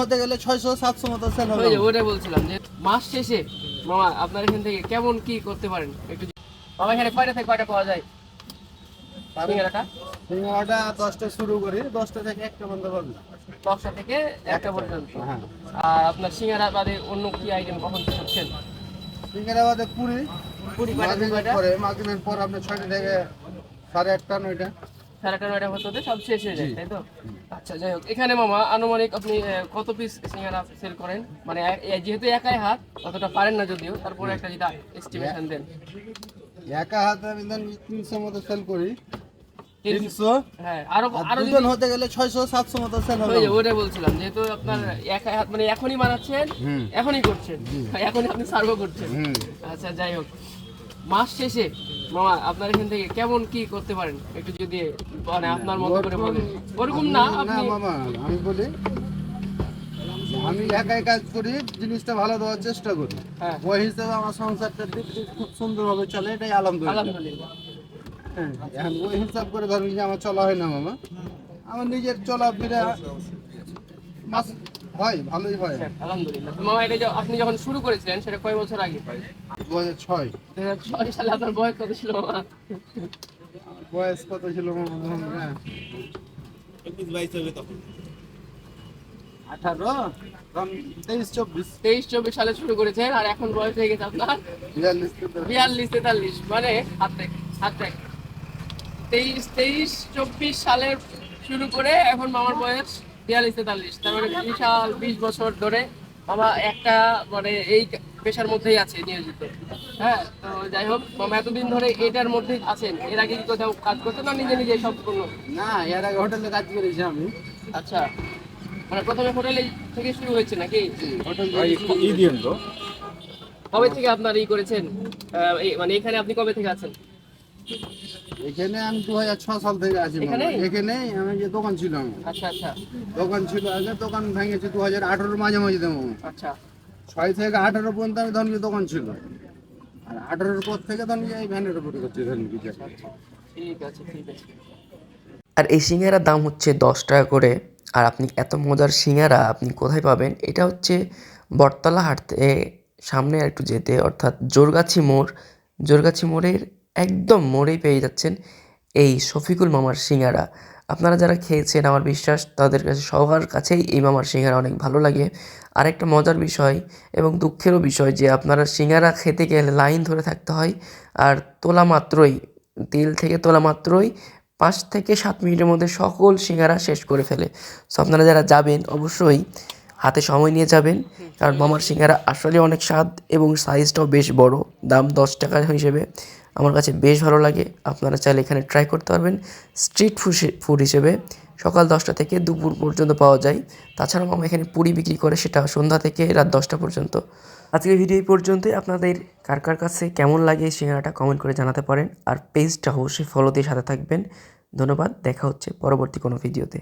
হতে গেলে ছয়শো সাতশো মতো সেল হবে। ওটাই বলছিলাম যে মাস শেষে মামা আপনার এখান থেকে কেমন কি করতে পারেন? একটু মামা এখানে কয়টা থেকে কয়টা পাওয়া যায়? সিঙ্গারাটা দশটা শুরু করি দশটা থেকে একটা বন্ধ পাবি দশটা থেকে একটা পর্যন্ত। হ্যাঁ। আর আপনার সিঙ্গারা বাদে অন্য কি আইটেম কখন কি করছেন সিঙ্গাড়া বাদে পুরি। কুড়ি কয়টা থেকে কয়টা? পরে মাগরিবের পর আপনার ছয়টা থেকে সাড়ে আটটা নয়টা। সাড়ে আটটা নয়টা হতে সব শেষ হয়ে যায় তাই তো? আচ্ছা যাই হোক। এখানে মামা আনুমানিক আপনি কত পিস সিঙ্গারা সেল করেন? মানে যেহেতু একাই হাত অতটা পারেন না যদিও তারপরে একটা যেটা এস্টিমেশন দেন। একা হাতে আমি ধরেন তিনশো মতো সেল করি। তিনশো? হ্যাঁ আরও আরও দুজন হতে গেলে ছয়শো সাতশো মতো সেল হবে। ওটাই বলছিলাম যেহেতু আপনার একাই হাত মানে এখনই বানাচ্ছেন এখনই করছেন। এখনই আপনি সার্ভও করছেন। আচ্ছা যাই হোক। মাস শেষে মামা আপনার এখান থেকে কেমন কি করতে পারেন? একটু যদি মানে আপনার মতো করে বলেন। ওরকম না আপনি মামা আমি বলি আমি একাই কাজ করি জিনিসটা ভালো দেওয়ার চেষ্টা করি। হ্যাঁ। ওই হিসেবে আমার সংসারটা খুব সুন্দরভাবে চলে এটাই আলহামদুলিল্লাহ। হ্যাঁ, ওই হিসাব করে ধরুন যে আমার চলা হয় না মামা। আমার নিজের চলা ফিরা মাস হয় ভালোই হয়। আলহামদুলিল্লাহ। মামা এটা আপনি যখন শুরু করেছিলেন সেটা কয় বছর আগে? দু হাজার ছয়। দু হাজার ছয় সালে আপনার বয়স কত ছিল? মামা বয়স কত ছিল মামা তখন? হ্যাঁ আঠারো তখন। তেইশ চব্বিশ। তেইশ চব্বিশ সালে শুরু করেছেন আর এখন বয়স হয়ে গেছে আপনার? বিয়াল্লিশ তেতাল্লিশ। মানে হাত দেখ তেইশ তেইশ চব্বিশ সালের শুরু করে এখন মামার বয়স বিয়াল্লিশ তেতাল্লিশ তার মানে বিশাল বিশ বছর ধরে মামা একটা মানে এই পেশার মধ্যেই আছে নিয়োজিত। হ্যাঁ তো যাই হোক মামা এতদিন ধরে এটার মধ্যেই আছেন। এর আগে কি কোথাও কাজ করতেন না নিজে নিজে সম্পূর্ণ না এর আগে হোটেলে কাজ করেছি আমি। আচ্ছা মানে প্রথমে হোটেলে থেকে শুরু হয়েছে নাকি? হোটেল কবে থেকে আপনার ই করেছেন? আহ, এই- মানে এখানে আপনি কবে থেকে আছেন? এখানে আমি দু হাজার ছ সাল থেকে আছি। এখানে? আমি যে দোকান ছিল আমার। আচ্ছা আচ্ছা। দোকান ছিল আগে দোকান ভেঙেছে দু হাজার আঠারোর মাঝামাঝি দেবো। আচ্ছা। ছয় থেকে আঠারো পর্যন্ত আমি ধরুন দোকান ছিল। আর আঠারোর পর থেকে ধরুন এই ভ্যানের উপরে করছি ধরুন ঠিক আছে ঠিক আছে। আর এই সিঙ্গারার দাম হচ্ছে দশ টাকা করে। আর আপনি এত মজার সিঙ্গারা আপনি কোথায় পাবেন? এটা হচ্ছে বটতলা হাট থেকে সামনে আর একটু যেতে অর্থাৎ জোরগাছি মোড়। জোরগাছি মোড়ের একদম মোড়েই পেয়ে যাচ্ছেন এই শফিকুল মামার সিঙ্গারা। আপনারা যারা খেয়েছেন, আমার বিশ্বাস তাদের কাছে সবার কাছেই এই মামার সিঙ্গারা অনেক ভালো লাগে। আরেকটা মজার বিষয় এবং দুঃখেরও বিষয় যে আপনারা সিঙ্গারা খেতে গেলে লাইন ধরে থাকতে হয় আর তোলা মাত্রই, তেল থেকে তোলা মাত্রই পাঁচ থেকে সাত মিনিটের মধ্যে সকল সিঙ্গারা শেষ করে ফেলে। সো আপনারা যারা যাবেন, অবশ্যই হাতে সময় নিয়ে যাবেন কারণ মামার সিঙ্গারা আসলে অনেক স্বাদ এবং সাইজটাও বেশ বড়। দাম দশ টাকা হিসেবে। আমার কাছে বেশ ভালো লাগে। আপনারা চাইলে এখানে ট্রাই করতে পারবেন। স্ট্রিট ফুড ফুড হিসেবে সকাল দশটা থেকে দুপুর পর্যন্ত পাওয়া যায়। তাছাড়াও মামা এখানে পুরি বিক্রি করে সেটা সন্ধ্যা থেকে রাত দশটা পর্যন্ত। আজকের ভিডিও এই পর্যন্তই। আপনাদের কার কার কাছে কেমন লাগে এই সিঙ্গারাটা কমেন্ট করে জানাতে পারেন। আর পেজটা অবশ্যই ফলো দিয়ে সাথে থাকবেন। ধন্যবাদ। দেখা হচ্ছে পরবর্তী কোনো ভিডিওতে